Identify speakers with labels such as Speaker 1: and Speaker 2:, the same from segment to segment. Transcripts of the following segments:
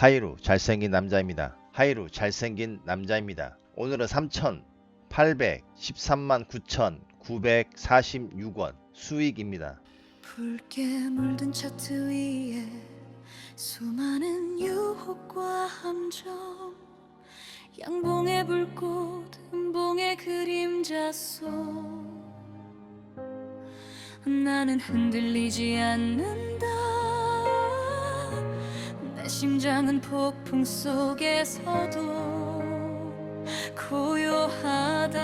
Speaker 1: 하이루 잘생긴 남자입니다. 하이루 잘생긴 남자입니다. 오늘은 3,813만 9,946원 수익입니다.
Speaker 2: 붉게 물든 차트 위에 수많은 유혹과 함정 양봉의 불꽃 음봉의 그림자 속 나는 흔들리지 않는다 내 심장은 폭풍 속에서도 고요하다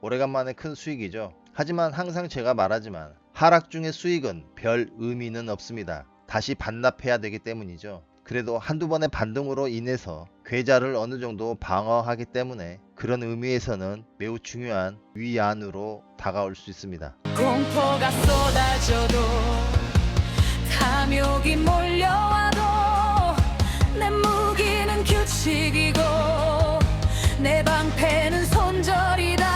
Speaker 1: 오래간만에 큰 수익이죠. 하지만 항상 제가 말하지만 하락 중의 수익은 별 의미는 없습니다. 다시 반납해야 되기 때문이죠. 그래도 한두 번의 반등으로 인해서 괴자를 어느 정도 방어하기 때문에 그런 의미에서는 매우 중요한 위안으로 다가올 수 있습니다.
Speaker 2: 공포가 쏟아져도 탐 욕이 몰려와도 내 무기는 규칙이고 내 방패는 손절이다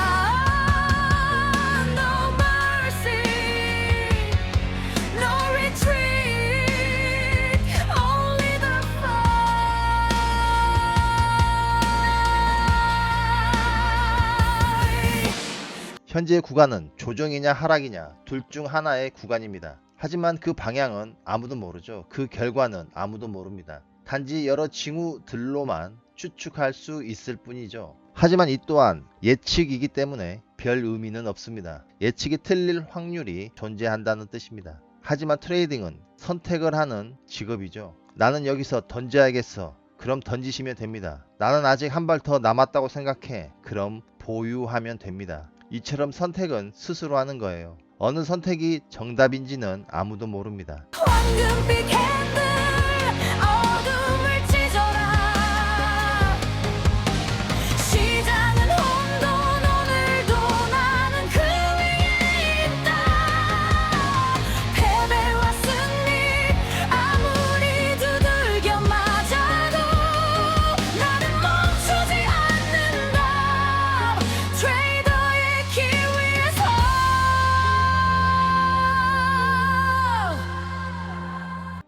Speaker 2: No mercy No retreat Only the fight
Speaker 1: 현재 구간은 조정이냐 하락이냐 둘 중 하나의 구간입니다. 하지만 그 방향은 아무도 모르죠. 그 결과는 아무도 모릅니다. 단지 여러 징후들로만 추측할 수 있을 뿐이죠. 하지만 이 또한 예측이기 때문에 별 의미는 없습니다. 예측이 틀릴 확률이 존재한다는 뜻입니다. 하지만 트레이딩은 선택을 하는 직업이죠. 나는 여기서 던져야겠어. 그럼 던지시면 됩니다. 나는 아직 한 발 더 남았다고 생각해. 그럼 보유하면 됩니다. 이처럼 선택은 스스로 하는 거예요. 어느 선택이 정답인지는 아무도 모릅니다.
Speaker 2: 황금빛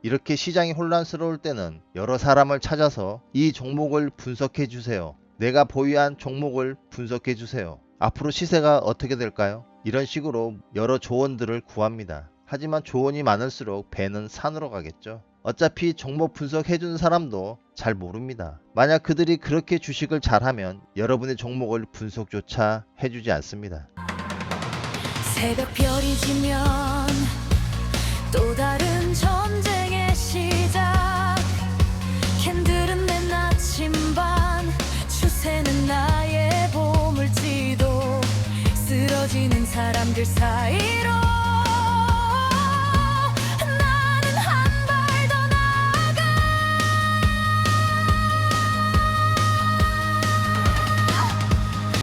Speaker 1: 이렇게 시장이 혼란스러울 때는 여러 사람을 찾아서 이 종목을 분석해 주세요. 내가 보유한 종목을 분석해 주세요. 앞으로 시세가 어떻게 될까요? 이런 식으로 여러 조언들을 구합니다. 하지만 조언이 많을수록 배는 산으로 가겠죠. 어차피 종목 분석해 주는 사람도 잘 모릅니다. 만약 그들이 그렇게 주식을 잘하면 여러분의 종목을 분석조차 해주지 않습니다.
Speaker 2: 새벽별이 지면 또 다른 전쟁의 시작. 캔들은 내 나침반. 쓰러지는 사람들 사이로. 나는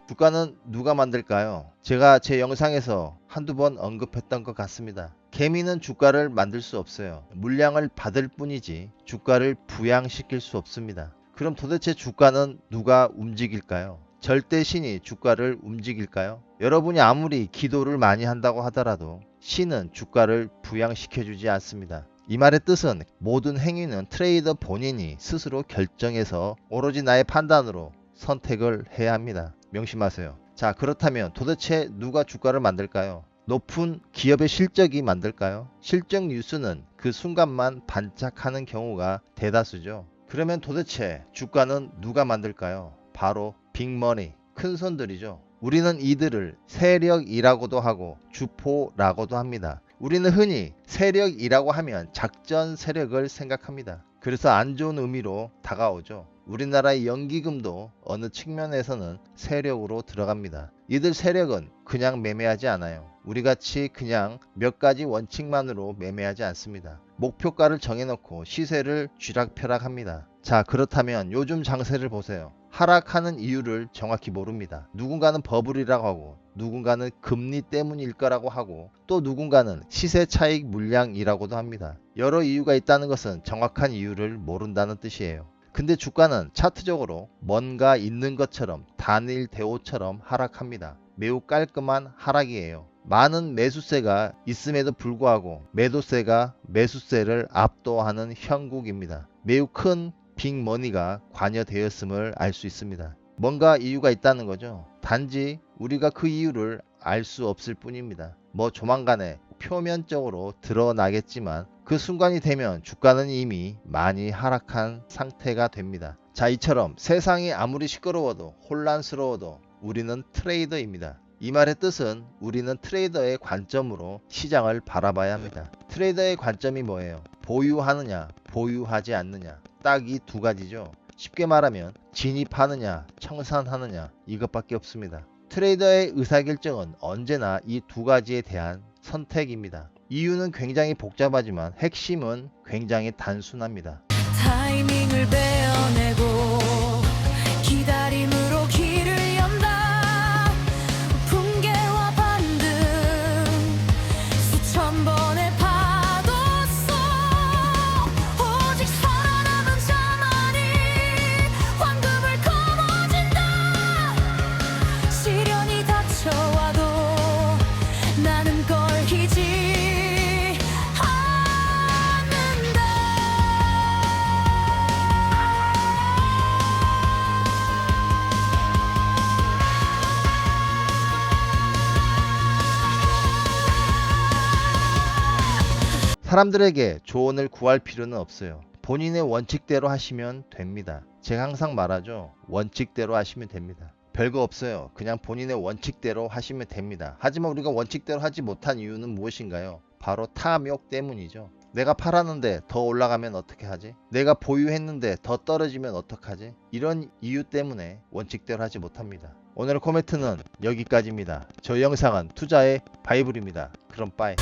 Speaker 1: 주가는 누가 만들까요? 제가 제 영상에서 한두 번 언급했던 것 같습니다. 개미는 주가를 만들 수 없어요. 물량을 받을 뿐이지 주가를 부양시킬 수 없습니다. 그럼 도대체 주가는 누가 움직일까요? 절대 신이 주가를 움직일까요? 여러분이 아무리 기도를 많이 한다고 하더라도 신은 주가를 부양시켜주지 않습니다. 이 말의 뜻은 모든 행위는 트레이더 본인이 스스로 결정해서 오로지 나의 판단으로 선택을 해야 합니다. 명심하세요. 자, 그렇다면 도대체 누가 주가를 만들까요? 높은 기업의 실적이 만들까요? 실적 뉴스는 그 순간만 반짝하는 경우가 대다수죠. 그러면 도대체 주가는 누가 만들까요? 바로 빅머니, 큰 손들이죠. 우리는 이들을 세력이라고도 하고 주포라고도 합니다. 우리는 흔히 세력이라고 하면 작전 세력을 생각합니다. 그래서 안 좋은 의미로 다가오죠. 우리나라의 연기금도 어느 측면에서는 세력으로 들어갑니다. 이들 세력은 그냥 매매하지 않아요. 우리 같이 그냥 몇 가지 원칙만으로 매매하지 않습니다. 목표가를 정해놓고 시세를 쥐락펴락합니다. 자, 그렇다면 요즘 장세를 보세요. 하락하는 이유를 정확히 모릅니다. 누군가는 버블이라고 하고 누군가는 금리 때문일 거라고 하고 또 누군가는 시세 차익 물량이라고도 합니다. 여러 이유가 있다는 것은 정확한 이유를 모른다는 뜻이에요. 근데 주가는 차트적으로 뭔가 있는 것처럼 단일 대오처럼 하락합니다. 매우 깔끔한 하락이에요. 많은 매수세가 있음에도 불구하고 매도세가 매수세를 압도하는 형국입니다. 매우 큰 빅머니가 관여되었음을 알 수 있습니다. 뭔가 이유가 있다는 거죠. 단지 우리가 그 이유를 알 수 없을 뿐입니다. 뭐 조만간에 표면적으로 드러나겠지만 그 순간이 되면 주가는 이미 많이 하락한 상태가 됩니다. 자, 이처럼 세상이 아무리 시끄러워도 혼란스러워도 우리는 트레이더입니다. 이 말의 뜻은 우리는 트레이더의 관점으로 시장을 바라봐야 합니다. 트레이더의 관점이 뭐예요? 보유하느냐, 보유하지 않느냐. 딱 이 두 가지죠. 쉽게 말하면 진입하느냐, 청산하느냐 이것밖에 없습니다. 트레이더의 의사결정은 언제나 이 두 가지에 대한 선택입니다. 이유는 굉장히 복잡하지만 핵심은 굉장히 단순합니다.
Speaker 2: 타이밍을 베어내고
Speaker 1: 사람들에게 조언을 구할 필요는 없어요. 본인의 원칙대로 하시면 됩니다. 제가 항상 말하죠. 원칙대로 하시면 됩니다. 별거 없어요. 그냥 본인의 원칙대로 하시면 됩니다. 하지만 우리가 원칙대로 하지 못한 이유는 무엇인가요? 바로 탐욕 때문이죠. 내가 팔았는데 더 올라가면 어떻게 하지? 내가 보유했는데 더 떨어지면 어떡하지? 이런 이유 때문에 원칙대로 하지 못합니다. 오늘의 코멘트는 여기까지입니다. 저 영상은 투자의 바이블입니다. 그럼 빠이.